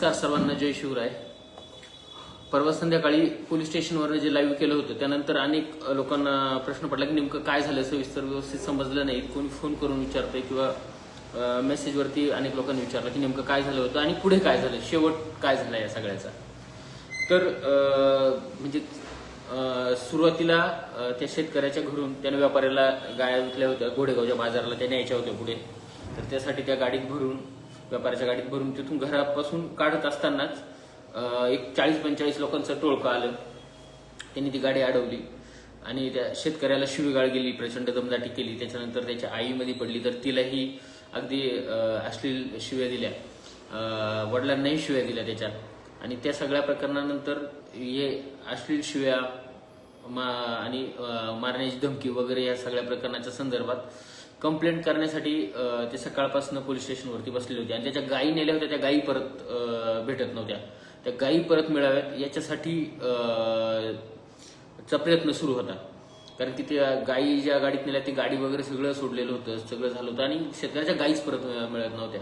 नमस्कार सर्वांना जय शिवराय. परवा संध्याकाळी पोलीस स्टेशनवर जे लाईव्ह केलं होतं त्यानंतर अनेक लोकांना प्रश्न पडला की नेमकं काय झालं? सविस्तर व्यवस्थित समजलं नाही. कोणी फोन करून विचारतंय किंवा मेसेजवरती अनेक लोकांनी विचारलं की नेमकं काय झालं होतं आणि पुढे काय झालं? शेवट काय झाला या सगळ्याचा? तर म्हणजे सुरुवातीला त्या शेतकऱ्याच्या घरून त्याने व्यापाऱ्याला गाया विकल्या होत्या. घोडेगावच्या बाजाराला त्या न्यायच्या होत्या पुढे. तर त्यासाठी त्या गाडीत भरून व्यापाऱ्याच्या गाडीत भरून तिथून घरापासून काढत असतानाच एक चाळीस पंचेचाळीस लोकांचं टोळकं आलं. त्यांनी ती गाडी अडवली आणि त्या शेतकऱ्याला शिवीगाळ गेली प्रचंड दमदाटी केली. त्याच्यानंतर त्याच्या आईमध्ये पडली. तर तिलाही अगदी अश्लील शिव्या दिल्या. वडिलांनाही शिव्या दिल्या त्याच्या आणि त्या सगळ्या प्रकरणानंतर हे अश्लील शिव्या मा आणि मारण्याची धमकी वगैरे या सगळ्या प्रकरणाच्या संदर्भात कंप्लेंट करण्यासाठी ते सकाळपासून पोलीस स्टेशनवरती बसलेले होते. आणि त्याच्या गायी नेल्या होत्या त्या गायी परत भेटत नव्हत्या. त्या गायी परत मिळाव्यात याच्यासाठी चा प्रयत्न सुरू होता. कारण की त्या गायी ज्या गाडीत नेल्या ती गाडी वगैरे सगळं सोडलेलं होतं सगळं झालं होतं. आणि शेतकऱ्याच्या गायीच परत मिळत नव्हत्या.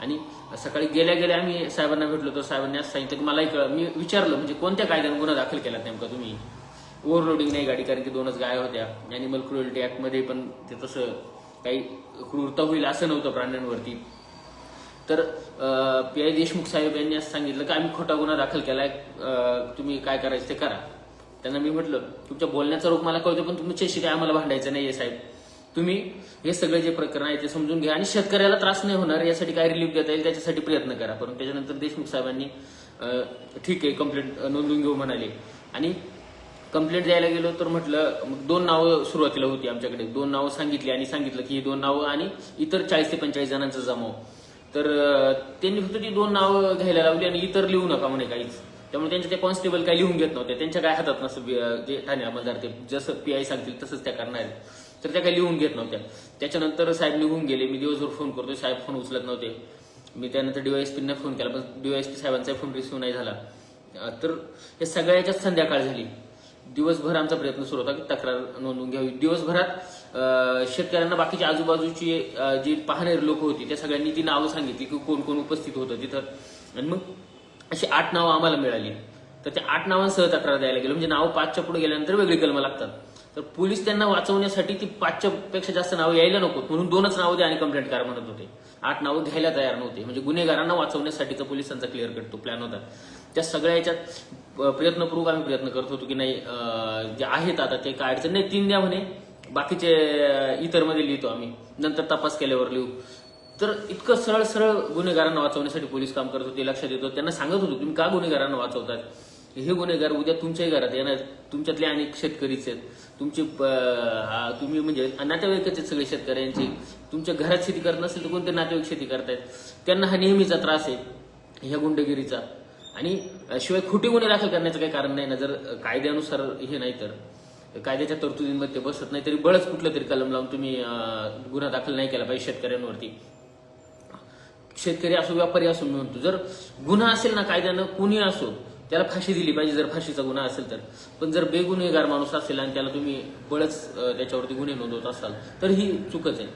आणि सकाळी गेल्या गेल्या आम्ही साहेबांना भेटलो होतो. साहेबांनी असं सांगितलं की मलाही कळ मी विचारलं म्हणजे कोणत्या कायद्याने गुन्हा दाखल केलात नेमका तुम्ही? ओव्हरलोडिंग नाही गाडी कारण की दोनच गाय होत्या. ॲनिमल क्रुएल्टी ऍक्टमध्ये पण ते तसं काही क्रूरता होईल असं नव्हतं प्राण्यांवरती. तर पी. आय. देशमुख साहेब यांनी असं सांगितलं की आम्ही खोटा गुन्हा दाखल केलाय तुम्ही काय करायचं ते करा. त्यांना मी म्हटलं तुमच्या बोलण्याचा रोग मला कळतो पण तुमच्याशी काय आम्हाला भांडायचं नाहीये साहेब. तुम्ही हे सगळे जे प्रकरण आहे ते समजून घ्या आणि शेतकऱ्याला त्रास नाही होणार यासाठी काय रिलीफ देता येईल त्याच्यासाठी प्रयत्न करा. परंतु त्याच्यानंतर देशमुख साहेबांनी ठीक आहे कंप्लेंट नोंदवून घेऊ म्हणाले. आणि कंप्लेंट द्यायला गेलो तर म्हटलं मग दोन नावं सुरुवातीला होती आमच्याकडे. दोन नावं सांगितली आणि सांगितलं की ही दोन नावं आणि इतर चाळीस ते पंचेचाळीस जणांचा जमाव. तर त्यांनी फक्त ती दोन नावं घ्यायला लावली आणि इतर लिहू नका म्हणे काहीच. त्यामुळे त्यांचे ते कॉन्स्टेबल काही लिहून घेत नव्हते. त्यांच्या काय हातात नसतं जे ठाणे अंमलदार ते. जसं पी आय सांगतील तसंच त्या करणार तर त्या काही लिहून घेत नव्हत्या. त्याच्यानंतर साहेब निघून गेले. मी दिवसभर फोन करतोय. साहेब फोन उचलत नव्हते. मी त्यानंतर डीवायएसपींना फोन केला पण डीवायएसपी साहेबांचा फोन रिसिव्ह नाही झाला. तर हे सगळ्याच्याच संध्याकाळ झाली. दिवसभर आमचा प्रयत्न सुरू होता की तक्रार नोंदवून घ्यावी. दिवसभरात शेतकऱ्यांना बाकीच्या आजूबाजूची जी पाहणारी लोक होती त्या सगळ्यांनी ती नावं सांगितली की कोण कोण उपस्थित होतं तिथं. आणि मग अशी आठ नावं आम्हाला मिळाली. तर त्या आठ नावांसह तक्रार द्यायला गेलो. म्हणजे नावं पाचच्या पुढे गेल्यानंतर वेगळी कलमं लागतात. तर पोलीस त्यांना वाचवण्यासाठी ती पाचच्या पेक्षा जास्त नावं यायला नको म्हणून दोनच नावं द्या आणि कंप्लेंट करा म्हणत होते. आठ नावं घ्यायला तयार नव्हते. म्हणजे गुन्हेगारांना वाचवण्यासाठीचा पोलिसांचा क्लिअर कट तो प्लॅन होता. त्या सगळ्या याच्यात प्रयत्नपूर्वक आम्ही प्रयत्न करत होतो की नाही जे आहेत आता ते काय अडचण नाही तीन द्या म्हणे. बाकीचे इतरमध्ये लिहितो आम्ही. नंतर तपास केल्यावर लिहू. तर इतकं सरळ सरळ गुन्हेगारांना वाचवण्यासाठी पोलीस काम करत होते लक्षात येतो. त्यांना सांगत होतो तुम्ही का गुन्हेगारांना वाचवतात हे गुन्हेगार उद्या तुमच्याही घरात येणार. तुमच्यातले अनेक शेतकरीच आहेत. तुमचे तुम्ही म्हणजे नातेवाईकच आहेत सगळे शेतकऱ्यांचे. तुमच्या घरात शेती करत नसेल तर कोणते नातेवाईक शेती करतायत? त्यांना हा नेहमीचा त्रास आहे ह्या गुंडगिरीचा. आणि शिवाय खोटे गुन्हे दाखल करण्याचं काही कारण नाही ना. जर कायद्यानुसार हे नाही तर. कायद्याच्या तरतुदींमध्ये ते बसत नाही तरी बळच कुठलं तरी कलम लावून तुम्ही गुन्हा दाखल नाही केला पाहिजे शेतकऱ्यांवरती. शेतकरी असो व्यापारी असो मी म्हणतो. जर गुन्हा असेल ना कायद्यानं कुणी असो त्याला फाशी दिली पाहिजे जर फाशीचा गुन्हा असेल तर. पण जर बेगुन्हेगार माणूस असेल आणि त्याला तुम्ही बळच त्याच्यावरती गुन्हे नोंदवत असाल तर ही चुकच आहे.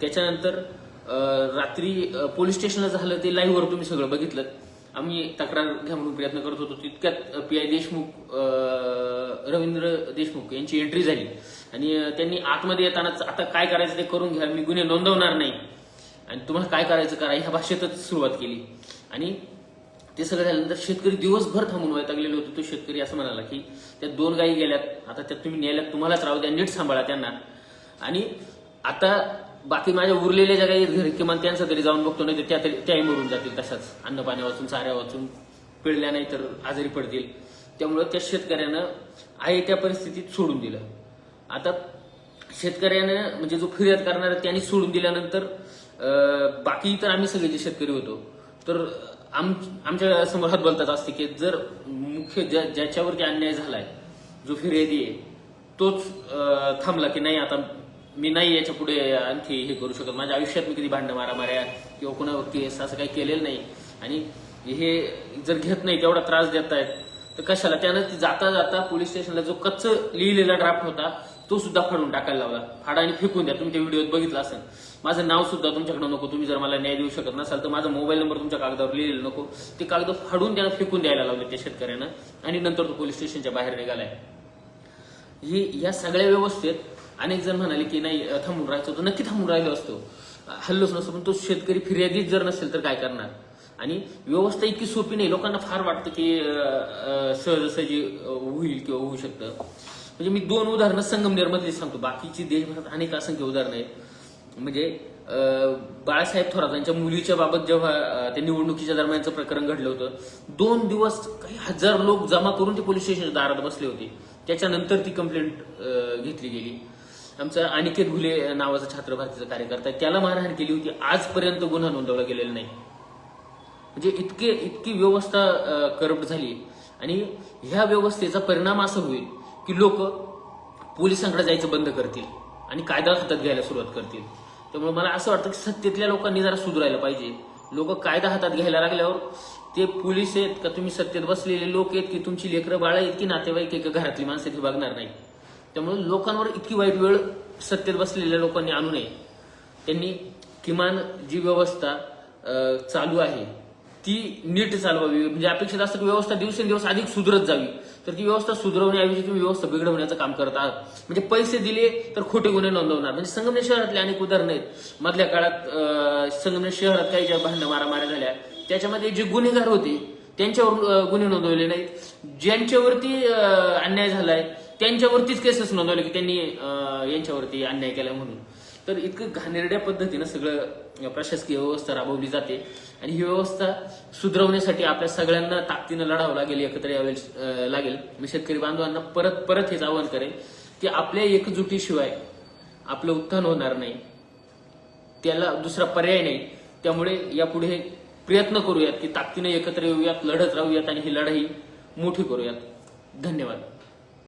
त्याच्यानंतर रात्री पोलीस स्टेशनला झालं ते लाईव्हवर तुम्ही सगळं बघितलं. आम्ही तक्रार घ्या म्हणून प्रयत्न करत होतो. तितक्यात पी आय देशमुख रवींद्र देशमुख यांची एंट्री झाली. आणि त्यांनी आतमध्ये येतानाच आता काय करायचं ते करून घ्या मी गुन्हे नोंदवणार नाही. आणि तुम्हाला काय करायचं करा ह्या भाषेतच सुरुवात केली. आणि ते सगळं झाल्यानंतर शेतकरी दिवसभर थांबून वैतागलेले होते. तो शेतकरी असं म्हणाला की त्या दोन गायी गेल्यात आता त्या तुम्ही नेल्यात तुम्हालाच राहू द्या नीट सांभाळा त्यांना. आणि आता बाकी माझ्या उरलेल्या ज्या काही घरी किमान त्यांचं तरी जाऊन बघतो नाही तर त्या तरी त्याही मरून जातील तशाच. अन्न पाण्या वाचून चाऱ्या वाचून पिळल्या नाही तर आजारी पडतील. त्यामुळं त्या शेतकऱ्यानं आहे त्या परिस्थितीत सोडून दिलं. आता शेतकऱ्यानं म्हणजे जो फिर्याद करणार आहे त्यांनी सोडून दिल्यानंतर बाकी तर आम्ही सगळे जे शेतकरी होतो तर आम आमच्यासमोर हात बोलतात असते की जर मुख्य ज्या ज्याच्यावरती अन्याय झालाय जो फिर्यादी आहे तोच थांबला की नाही आता मी नाही याच्यापुढे आणखी हे करू शकत. माझ्या आयुष्यात मी कधी भांडणं मारामाऱ्या किंवा कोणावर केस असं काही केलेलं नाही. आणि हे जर घेत नाही तेवढा त्रास देत आहेत तर कशाला? त्यानं जाता जाता पोलीस स्टेशनला जो कच्च लिहिलेला ड्राफ्ट होता तो सुद्धा फाडून टाकायला लावला. फाडा आणि फेकून द्या. तुमच्या व्हिडिओत बघितला असेल. माझं नाव सुद्धा तुमच्याकडे नको. तुम्ही जर मला न्याय देऊ शकत नसाल तर माझा मोबाईल नंबर तुमच्या कागदावर लिहिलेला नको. ते कागद फाडून त्यानं फेकून द्यायला लावले त्या शेतकऱ्यानं. आणि नंतर तो पोलीस स्टेशनच्या बाहेर निघालाय. ही या सगळ्या व्यवस्थेत अनेक जण म्हणाले की नाही थांबून राहायचं होतं. नक्की थांबून राहिलो असतो. हल्लोच नसतो पण तो शेतकरी फिर्यादीच जर नसेल तर काय करणार? आणि व्यवस्था इतकी सोपी नाही. लोकांना फार वाटतं की सहजसहजी होईल किंवा होऊ शकतं. म्हणजे मी दोन उदाहरणं संगमनेरमधली सांगतो. बाकीची देशभरात अनेक असंख्य उदाहरणं आहेत. म्हणजे बाळासाहेब थोरात यांच्या मुलीच्या बाबत जेव्हा त्या निवडणुकीच्या दरम्यानचं प्रकरण घडलं होतं दोन दिवस काही हजार लोक जमा करून ते पोलीस स्टेशनच्या दारात बसले होते. त्याच्यानंतर ती कंप्लेंट घेतली गेली. आमचा अनिकेत घुले नावाचा छात्र भारतीचा कार्यकर्ता त्याला मारहाण केली होती. आजपर्यंत गुन्हा नोंदवला गेलेला नाही. म्हणजे इतके इतकी व्यवस्था करप्ट झाली. आणि ह्या व्यवस्थेचा परिणाम असा होईल की लोक पोलिसांकडे जायचं बंद करतील आणि कायदा हातात घ्यायला सुरुवात करतील. त्यामुळे मला असं वाटतं की सत्तेतल्या लोकांनी जरा सुधारायला पाहिजे. लोक कायदा हातात घ्यायला लागल्यावर ते पोलीस आहेत का तुम्ही सत्तेत बसलेले लोक आहेत की तुमची लेकरं बाळं आहेत की नातेवाईक एका घरातली माणसं ती बघणार नाही. त्यामुळे लोकांवर इतकी वाईट वेळ सत्तेत बसलेल्या लोकांनी आणू नये. त्यांनी किमान जी व्यवस्था चालू आहे ती नीट चालवावी. म्हणजे अपेक्षित असतं की व्यवस्था दिवसेंदिवस अधिक सुधरत जावी. तर ती व्यवस्था सुधरवण्याऐवजी तुम्ही व्यवस्था बिघडवण्याचं काम करत आहात. म्हणजे पैसे दिले तर खोटे गुन्हे नोंदवणार. म्हणजे संगमनेर शहरातले अनेक उदाहरणं आहेत. मधल्या काळात संगमनेर शहरात काही ज्या भांडण मारामाऱ्या झाल्या त्याच्यामध्ये जे गुन्हेगार होते त्यांच्यावर गुन्हे नोंदवले नाहीत. ज्यांच्यावरती अन्याय झालाय त्यांच्यावरतीच केसेस नोंदवले की त्यांनी यांच्यावरती अन्याय केला म्हणून. तर इतकं घाणेरड्या पद्धतीनं सगळं प्रशासकीय व्यवस्था राबवली जाते. आणि ही व्यवस्था सुधरवण्यासाठी आपल्या सगळ्यांना ताकदीनं लढावं लागेल एकत्र यावे लागेल. मी शेतकरी बांधवांना परत परत हेच आवाहन करेन की आपल्या एकजुटीशिवाय आपलं उत्थान होणार नाही. त्याला दुसरा पर्याय नाही. त्यामुळे यापुढे प्रयत्न करूयात की ताकदीनं एकत्र येऊयात लढत राहूयात आणि ही लढाई मोठी करूयात. धन्यवाद.